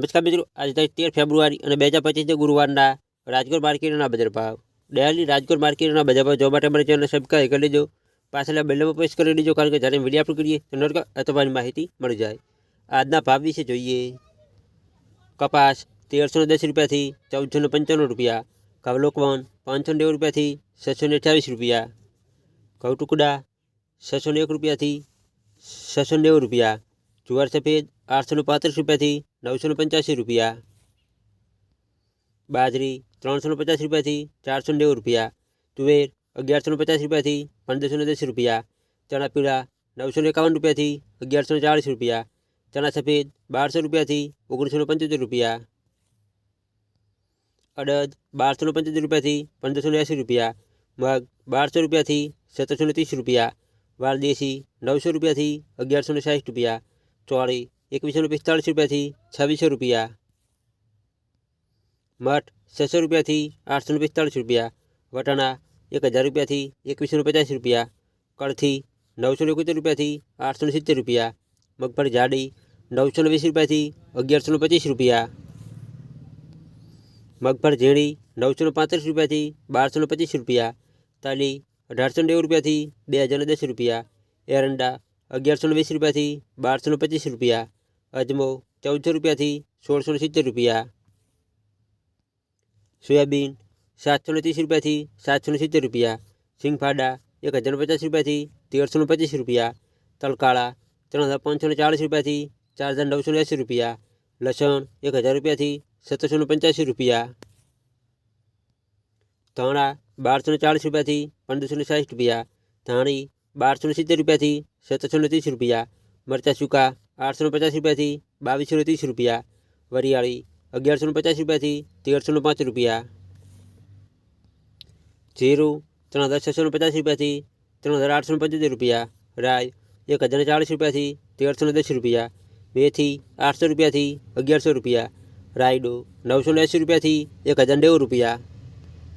નમસ્કાર મિત્રો, આજે તારીખ તેર ફેબ્રુઆરી અને બે હજાર પચીસ ગુરુવારના રાજકોટ માર્કેટના બજાર ભાવ. ડેલી રાજકોટ માર્કેટના બજાર ભાવ જોવા માટે મારી ચેનલ સબસ્ક્રાઈબ કરી લેજો પાછળ બેલમાં પ્રેસ કરી લેજો કારણ કે જ્યારે વીડિયો અપલોડ કરીએ તો નોટ અથવાની માહિતી મળી જાય. આજના ભાવ વિશે જોઈએ. કપાસ તેરસો દસ રૂપિયાથી ચૌદસો ને પંચાણું રૂપિયા કવલોકવન પાંચસો નેવું રૂપિયાથી છસો ને અઠ્યાવીસ રૂપિયા, ઘઉં ટુકડા છસો ને એક રૂપિયાથી છસો નેવું રૂપિયા જુવાર સફેદ આઠસો ને પાંત્રીસ રૂપિયાથી નવસો ને પંચ્યાસી રૂપિયા બાજરી ત્રણસો ને પચાસ રૂપિયાથી ચારસો ને નેવું રૂપિયા તુવેર અગિયારસો ને પચાસ રૂપિયાથી પંદરસો ને દસ રૂપિયા ચણા પીળા નવસો ને એકાવન રૂપિયાથી અગિયારસો ને ચાળીસ રૂપિયા ચણા સફેદ બારસો રૂપિયાથી ઓગણીસો ને પંચોતેર રૂપિયા અડદ બારસો ને પંચોતેર રૂપિયાથી પંદરસો ને એંસી રૂપિયા મગ બારસો રૂપિયાથી સત્તરસો ને ત્રીસ રૂપિયા વાલદેશી નવસો રૂપિયાથી અગિયારસો ને સાઠ રૂપિયા ચોળી, એકવીસો પિસ્તાળીસ રૂપિયાથી છવ્વીસો રૂપિયા. મઠ, છસો રૂપિયાથી આઠસો પિસ્તાળીસ રૂપિયા. વટાણા, એક હજાર રૂપિયાથી એકવીસો પચાસ રૂપિયા. કળથી નવસો એકોતેર રૂપિયાથી આઠસો સિત્તેર રૂપિયા. મગફળી જાડી, નવસો વીસ રૂપિયાથી અગિયારસો પચીસ રૂપિયા. મગફળી ઝીણી, નવસો પાંત્રીસ રૂપિયાથી બારસો પચીસ રૂપિયા. તાલી, અઢારસો નેવું રૂપિયાથી બે હજાર દસ રૂપિયા. એરંડા અગિયારસો ને વીસ રૂપિયાથી બારસો ને પચીસ રૂપિયા અજમો ચૌદસો રૂપિયાથી સોળસો ને સિત્તેર રૂપિયા સોયાબીન સાતસો ને ત્રીસ રૂપિયાથી સાતસો ને સિત્તેર રૂપિયા સિંગફાડા એક હજાર ને પચાસ રૂપિયાથી તેરસો ને પચીસ રૂપિયા તલકાળા ત્રણ હજાર પાંચસો ને ચાળીસ રૂપિયાથી ચાર હજાર નવસો ને એંસી રૂપિયા લસણ એક હજાર રૂપિયાથી સત્તરસો ને પંચ્યાસી રૂપિયા ધાણા બારસો ને ચાળીસ રૂપિયાથી પંદરસો ને સાઠ રૂપિયા ધાણી બારસો ને સિત્તેર રૂપિયાથી સત્તરસો ને ત્રીસ રૂપિયા મરચાં સૂકા આઠસો ને પચાસ રૂપિયાથી બાવીસો ને ત્રીસ રૂપિયા વરિયાળી અગિયારસો ને પચાસ રૂપિયાથી તેરસો ને પાંચ રૂપિયા જીરું ત્રણ હજાર છસો ને પચાસ રૂપિયાથી ત્રણ હજાર આઠસો ને પંચોતેર રૂપિયા રાય એક હજાર ને ચાળીસ રૂપિયાથી તેરસો ને દસ રૂપિયા મેથી આઠસો રૂપિયાથી અગિયારસો રૂપિયા રાયડો નવસો ને એંસી રૂપિયાથી એક હજાર નેવું રૂપિયા